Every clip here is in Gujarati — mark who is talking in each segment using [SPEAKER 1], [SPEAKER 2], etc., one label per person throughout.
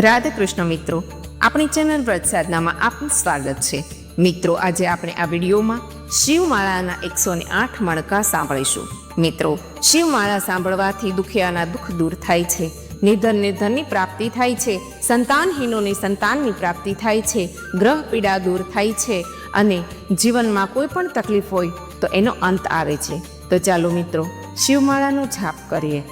[SPEAKER 1] રાધે કૃષ્ણ મિત્રો, આપણી ચેનલ વ્રત સાધનામાં આપનું સ્વાગત છે. મિત્રો, આજે આપણે આ વિડીયોમાં શિવમાળાના એકસો ને આઠ મણકા સાંભળીશું. મિત્રો, શિવમાળા સાંભળવાથી દુખિયાના દુઃખ દૂર થાય છે. નિધન નિધનની પ્રાપ્તિ થાય છે. સંતાનહીનોની સંતાનની પ્રાપ્તિ થાય છે. ગ્રહ પીડા દૂર થાય છે. અને જીવનમાં કોઈ પણ તકલીફ હોય તો એનો અંત આવે છે. તો ચાલો મિત્રો, શિવમાળાનો જાપ કરીએ.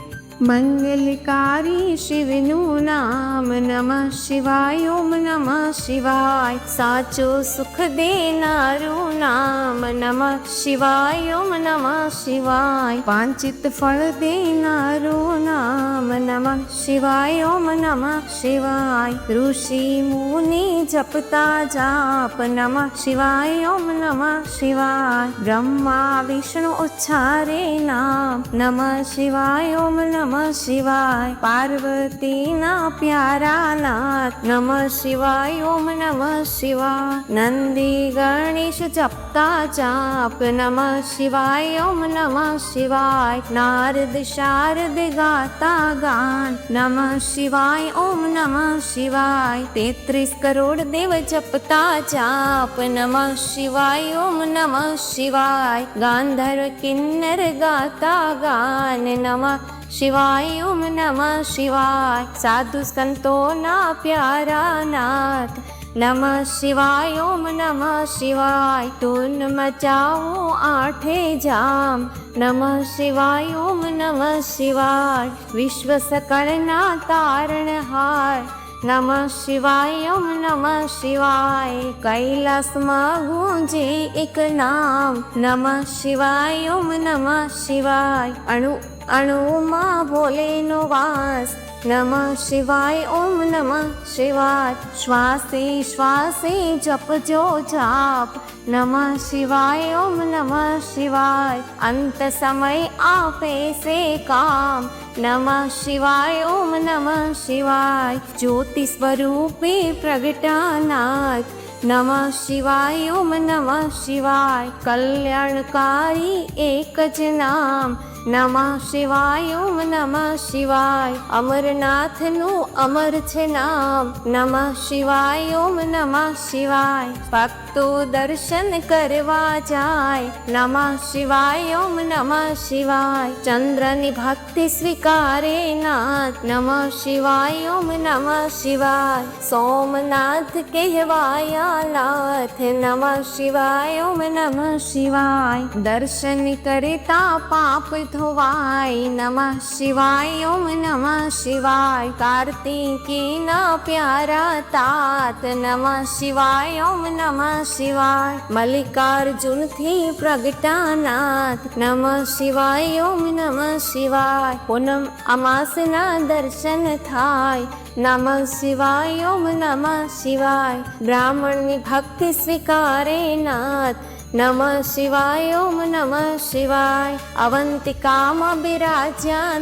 [SPEAKER 1] મંગલકારી શિવનું નામ નમઃ શિવાય ઓમ નમઃ શિવાય સાચો સુખ દેનારું નામ નમઃ શિવાય ઓમ નમઃ શિવાય પાંચિત ફળ દેનારું નામ નમઃ શિવાય ઓમ નમઃ શિવાય ઋષિ મુનિ જપતા જાપ નમઃ શિવાય ઓમ નમઃ શિવાય બ્રહ્મા વિષ્ણુ ઉચ્ચારે નામ નમઃ શિવાય ઓમ નમઃ શિવાય પાર્વતીના પ્યારા નાથ નમઃ શિવાય ઓમ નમઃ શિવાય નંદી ગણેશ જપતા ચાપ નમઃ શિવાય ઓમ નમઃ શિવાય નારદ શારદ ગાતા ગાન નમઃ શિવાય ઓમ નમઃ શિવાય તેત્રીસ કરોડ દેવ જપતા ચાપ નમઃ શિવાય ઓમ નમઃ શિવાય ગાંધર કિન્નર ગાતા ગાન નમઃ શિવાય ઓમ નમઃ શિવાય. સાધુ સંતોના પ્યારા નાથ. નમઃ શિવાય ઓમ નમઃ શિવાય. ધૂન મચાવો આઠે જામ. નમઃ શિવાય ઓમ નમઃ શિવાય. વિશ્વ સકળના તારણહાર નમઃ શિવાય ઓમ નમઃ શિવાય. કૈલાસમાં ગુંજે એક નામ. નમઃ શિવાય ઓમ નમઃ શિવાય. અણુ અણુમાં ભોલેનો વાસ. નમ શિવાય, ઓમ નમ શિવાય. શ્વાસે શ્વાસે જપજો જાપ. નમ શિવાય, ઓમ નમ શિવાય. અંત સમય આપે સે કામ. નમ શિવાય, ઓમ નમ શિવાય. જ્યોતિ સ્વરૂપે પ્રગટાનાથ નમ શિવાય, ઓમ નમ શિવાય. કલ્યાણકારી એક જ નામ. નમઃ શિવાય, ઓમ નમઃ શિવાય. અમરનાથનું અમર છે નામ. નમઃ શિવાય, ઓમ નમઃ શિવાય. ભક્તો દર્શન કરવા જાય. નમઃ શિવાય, ઓમ નમઃ શિવાય. ચંદ્રની ભક્તિ સ્વીકારે નાથ. નમઃ શિવાય, ઓમ નમઃ શિવાય. સોમનાથ કહેવાયા નાથ નમઃ શિવાય, ઓમ નમઃ શિવાય. દર્શન કરતા પાપ ધોવાય નમઃ શિવાય ઓમ નમઃ શિવાય કાર્તિકીના પ્યારા તાત નમઃ શિવાય ઓમ નમઃ શિવાય મલ્લિકાર્જુનથી પ્રગટાનાથ નમઃ શિવાય ઓમ નમઃ શિવાય પૂનમ અમાસના દર્શન થાય નમ શિવાય ઓમ નમઃ શિવાય બ્રાહ્મણની ભક્તિ સ્વીકારે નાથ નમઃ શિવાય ઓમ નમઃ શિવાય અવંતિકામાં બિરાજ્યા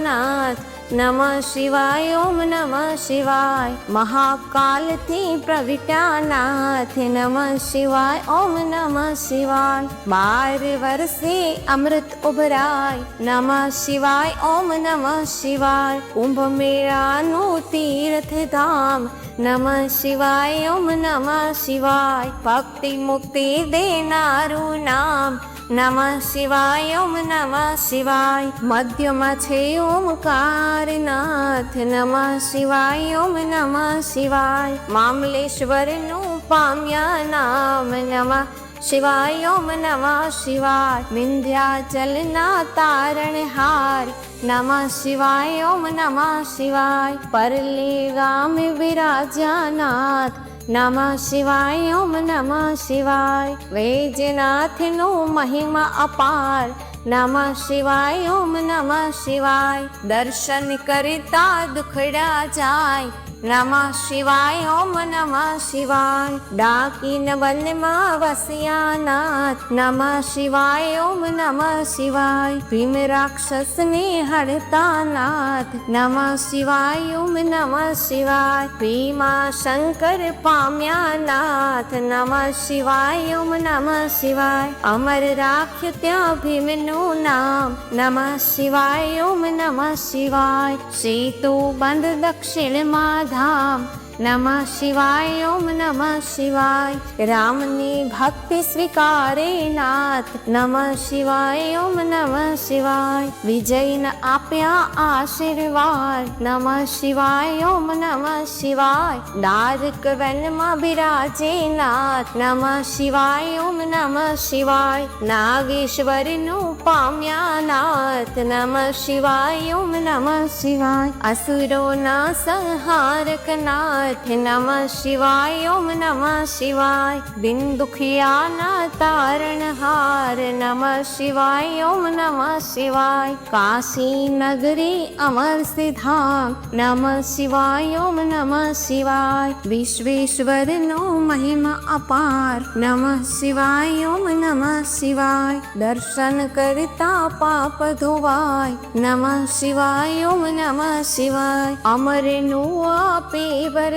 [SPEAKER 1] નમઃ શિવાય, ઓમ નમ શિવાય. મહાકાલથી પ્રવિટાનાથ નમ શિવાય, ઓમ નમ શિવાય. બાર વર્ષે અમૃત ઉભરાય, નમ શિવાય, ઓમ નમ શિવાય. કુંભ મેળાનું તીર્થ ધામ નમ શિવાય, ઓમ નમ શિવાય. ભક્તિ મુક્તિ દેનારું નામ નમઃ શિવાય, ઓમ નમઃ શિવાય. મધ્યમાં છે ઓમકારનાથ નમઃ શિવાય, ઓમ નમઃ શિવાય. મામલેશ્વરનું પામ્યા નામ. નમઃ શિવાય, ઓમ નમઃ શિવાય. વિંધ્યાચલના તારણહાર નમઃ શિવાય, ઓમ નમઃ શિવાય. પરલી ગામ વિરાજ્યાનાથ નમઃ શિવાય, ઓમ નમઃ શિવાય. વૈજનાથનું મહિમા અપાર. નમઃ શિવાય, ઓમ નમઃ શિવાય. દર્શન કરતા દુખડા જાય. નમઃ શિવાય ઓમ નમઃ શિવાય ડાકીન વનમાં વસ્યાનાથ નમઃ શિવાય ઓમ નમઃ શિવાય ભીમ રાક્ષસને હરતા નાથ નમઃ શિવાય ઓમ નમઃ શિવાય ભીમા શંકર પામ્યા નાથ નમઃ શિવાય ઓમ નમઃ શિવાય અમર રાખ્યું ત્યાં ભીમનું નામ નમઃ શિવાય ઓમ નમઃ શિવાય સેતુ બંધ દક્ષિણમાં ધામ નમઃ શિવાય ઓમ નમઃ શિવાય રામની ભક્તિ સ્વીકારે નાથ નમઃ શિવાય ઓમ નમઃ શિવાય વિજયને આપ્યા આશીર્વાદ નમઃ શિવાય ઓમ નમઃ શિવાય દાદક વનમાં બિરાજે નાથ નમઃ શિવાય ઓમ નમઃ શિવાય નાગેશ્વરનું પામ્યા નાથ નમઃ શિવાય ઓમ નમઃ શિવાય અસુરોના સંહારક નાથ નમઃ શિવાય ઓમ નમ શિવાય બિન દુખિયાના તારણહાર નમ શિવાય ઓમ નમ શિવાય કાશી નગરી અમર સિદ્ધામ નમ શિવાય ઓમ નમ શિવાય વિશ્વેશ્વરનો મહિમા અપાર નમ શિવાય ઓમ નમ શિવાય દર્શન કરતા પાપ ધોવાય નમ શિવાય ઓમ નમ શિવાય અમરનું આપે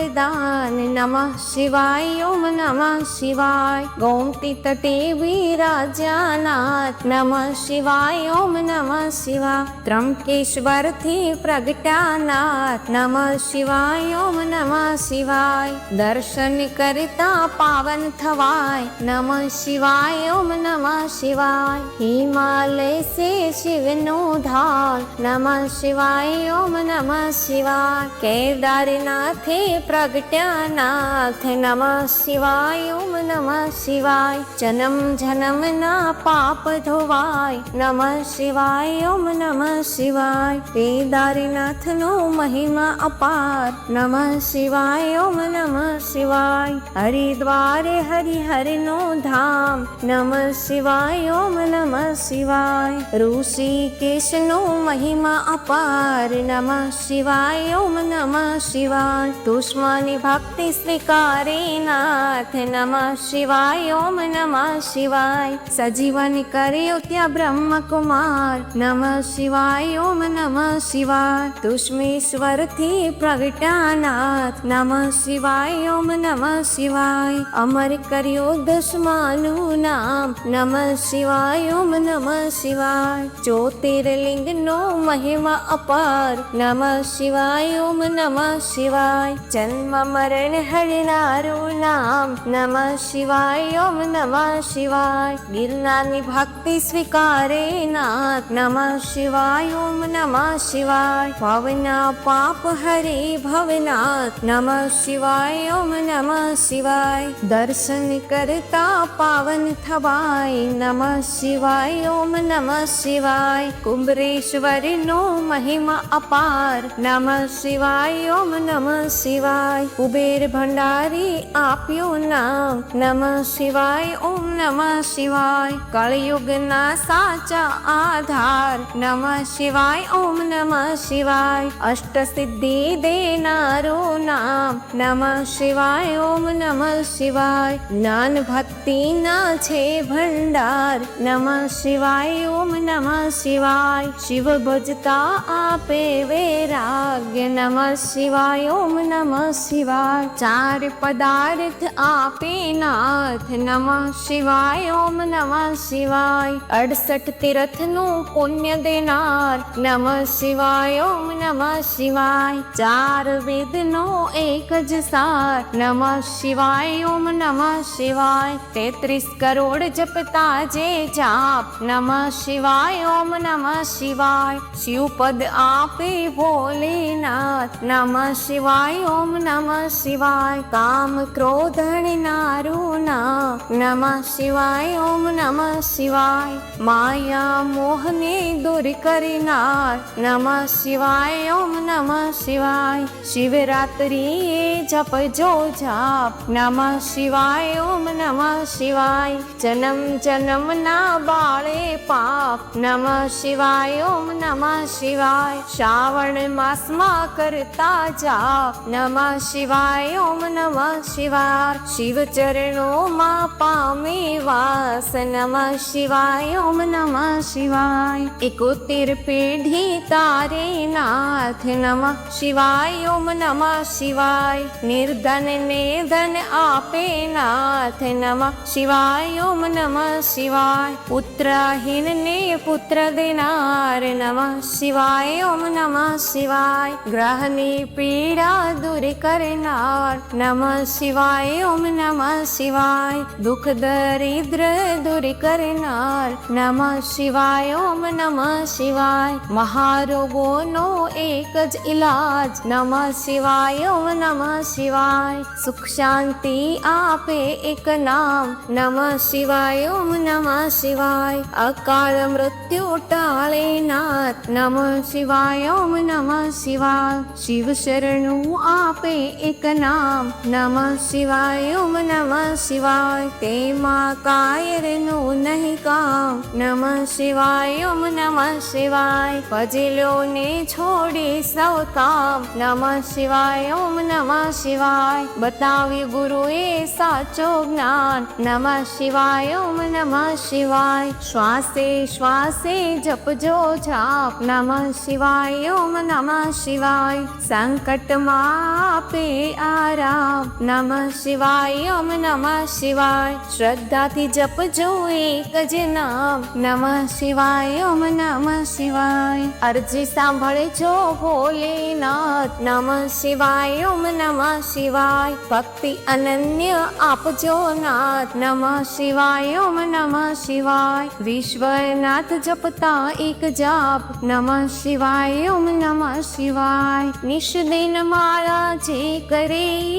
[SPEAKER 1] વરદાન નમઃ શિવાય ઓમ નમઃ શિવાય ગોમતી તટે વિરાજ્યાનાથ નમઃ શિવાય ઓમ નમઃ शिवाय। ત્રંકેશ્વરથી પ્રગટાનાથ નમઃ શિવાય ઓમ નમઃ શિવાય દર્શન કરતા પાવન થવાય નમઃ શિવાય ઓમ નમઃ શિવાય હિમાલય સે શિવનું ધામ નમઃ શિવાય ઓમ નમઃ શિવાય કેદારનાથે પ્રગટ્યાનાથ નમઃ શિવાય ઓમ નમઃ શિવાય જનમ જન્મના પાપ ધોવાય નમઃ શિવાય ઓમ નમઃ શિવાય કેદારનાથનો મહિમા અપાર નમઃ શિવાય ઓમ નમઃ શિવાય હરિદ્વારે હરિહરનો ધામ નમઃ શિવાય ઓમ નમઃ શિવાય ઋષિકેશનો મહિમા અપાર નમઃ શિવાય ઓમ નમઃ શિવાય દુશ્મની ભક્તિ સ્વીકારે નાથ નમઃ શિવાય ઓમ નમઃ શિવાય સજીવન કર્યું ત્યાં બ્રહ્મકુમાર નમઃ શિવાય ઓમ નમઃ શિવાય દુષ્મેશ્વરથી પ્રગટાનાથ નમઃ શિવાય ઓમ નમઃ શિવાય અમર કર્યું દુશ્મનું નામ નમઃ શિવાય ઓમ નમઃ શિવાય જ્યોતિર્લિંગનો મહિમા અપાર નમઃ શિવાય ઓમ નમઃ શિવાય જન્મ મરણ હરિનારું નામ નમ શિવાય ઓમ નમ શિવાય ગિરનારની ભક્તિ સ્વીકારે નાથ નમ શિવાય ઓમ નમ શિવાય ભવના પાપ હરે ભવનાથ નમ શિવાય ઓમ નમ શિવાય દર્શન કરતા પાવન થવાય નમ શિવાય ઓમ નમ શિવાય કુંભરેશ્વરનો મહિમા અપાર નમ શિવાય ઓમ નમ શિવાય કુબેર ભંડારી આપ્યો નામ. નમઃ શિવાય, ઓમ નમઃ શિવાય. કળયુગના સાચા આધાર. નમઃ શિવાય, ઓમ નમઃ શિવાય. અષ્ટસિદ્ધિ દેનારો નામ. નમઃ શિવાય, ઓમ નમઃ શિવાય. જ્ઞાન ભક્તિના છે ભંડાર. નમઃ શિવાય, ઓમ નમઃ શિવાય. શિવ ભજતા આપે વૈરાગ્ય. નમઃ શિવાય, ઓમ નમઃ શિવાય ચાર પદાર્થ આપે નાથ. નમઃ શિવાય, ઓમ નમઃ શિવાય. અડસઠ તીર્થનું પુણ્ય દેનાર. નમઃ શિવાય, ઓમ નમઃ શિવાય. ચાર વેદનો એક જ સાર. નમઃ શિવાય, ઓમ નમઃ શિવાય. તેત્રીસ કરોડ જપતા જે જાપ. નમઃ શિવાય, ઓમ નમઃ શિવાય. શિવપદ આપે ભોલેનાથ. નમઃ શિવાય, ઓમ નમઃ શિવાય કામ ક્રોધ નારું નામ નમઃ શિવાય ઓમ નમઃ શિવાય માયા મોહને દૂર કરનાર નમઃ શિવાય ઓમ નમઃ શિવાય શિવરાત્રિએ જપજો જાપ નમઃ શિવાય ઓમ નમઃ શિવાય જન્મ જન્મના બાળે પાપ નમઃ શિવાય ઓમ નમઃ શિવાય શ્રાવણ માસમાં કરતા જાપ નમઃ શિવાય ઓમ નમઃ શિવાય શિવ ચરણોમાં પામી વાસ નમઃ શિવાય ઓમ નમઃ શિવાય એકોતેર પેઢી તારે નાથ નમઃ શિવાય ઓમ નમઃ શિવાય નિર્ધન ને ધન આપે નાથ નમઃ શિવાય ઓમ નમઃ શિવાય પુત્રહીન ને પુત્ર દેનાર નમઃ શિવાય ઓમ નમઃ શિવાય ગ્રહની પીડા દૂર કરનાર નમ શિવાય ઓમ નમ શિવાય દુઃખ દરિદ્ર દૂર કરનાર નમ શિવાય ઓમ નમ શિવાય મહારોગોનો એક જ ઇલાજ નમ શિવાય ઓમ નમ શિવાય સુખ શાંતિ આપે એક નામ નમ શિવાય ઓમ નમ શિવાય અકાળ મૃત્યુ ટાળે નાથ નમ શિવાય ઓમ નમ શિવાય શિવ શરણું આપે એક નામ નમઃ શિવાય ઓમ નમઃ શિવાય તેમાં કાયરનું નહીં કામ નમઃ શિવાય ઓમ નમઃ શિવાય ફજીલોને છોડી સૌ કામ નમઃ શિવાય ઓમ નમઃ શિવાય બતાવી ગુરુએ સાચો જ્ઞાન નમઃ શિવાય ઓમ નમઃ શિવાય શ્વાસે શ્વાસે જપજો જાપ નમઃ શિવાય ઓમ નમઃ શિવાય સંકટમાં આપે આરામ નમઃ શિવાય ઓમ નમઃ શિવાય શ્રદ્ધાથી જપજો એક જ નામ નમઃ શિવાય ઓમ નમઃ શિવાય અરજી સાંભળજો ભોલેનાથ નમઃ શિવાય ઓમ નમઃ શિવાય ભક્તિ અનન્ય આપજો નાથ નમઃ શિવાય ઓમ નમઃ શિવાય વિશ્વનાથ જપતા એક જાપ નમઃ શિવાય ઓમ નમઃ શિવાય નિષ્દિન મારા જે કરે.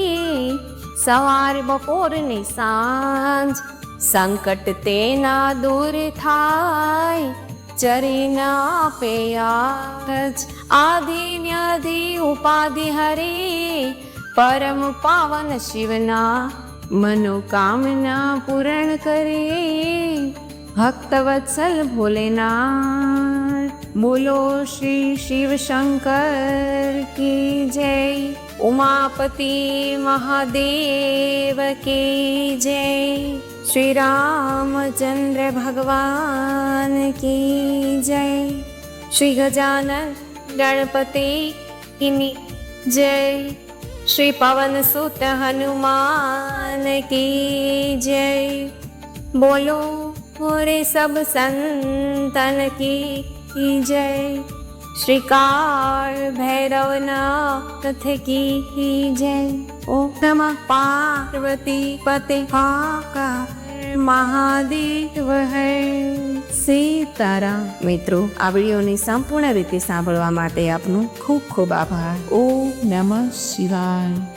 [SPEAKER 1] સવાર બપોર ને સાંજ સંકટ તેના દૂર થાય. ચરીના આપે આજ. આદિ ન્યાધિ ઉપાધિ હરે. પરમ પાવન શિવના મનોકામના પૂરણ કરે. ભક્તવત્સલ ભોલેના બોલો શ્રી શિવ શંકર કી જય. ઉમાપતિ મહાદેવ કે જય શ્રી રામચંદ્ર ભગવાન કી જય શ્રી ગજાનન ગણપતિ કિની જય શ્રી પવન સુત હનુમાન કી જય બોલો રે સબ સંતન કી જય શ્રી ભૈરવના ભૈરવનાથ કી જય. ઓમ નમઃ પાર્વતી પતે હાકાર મહાદેવ હૈ. સીતારા મિત્રો, આ વિડીયોને સંપૂર્ણ રીતે સાંભળવા માટે આપનું ખૂબ ખૂબ આભાર.
[SPEAKER 2] ઓમ નમઃ શિવાય.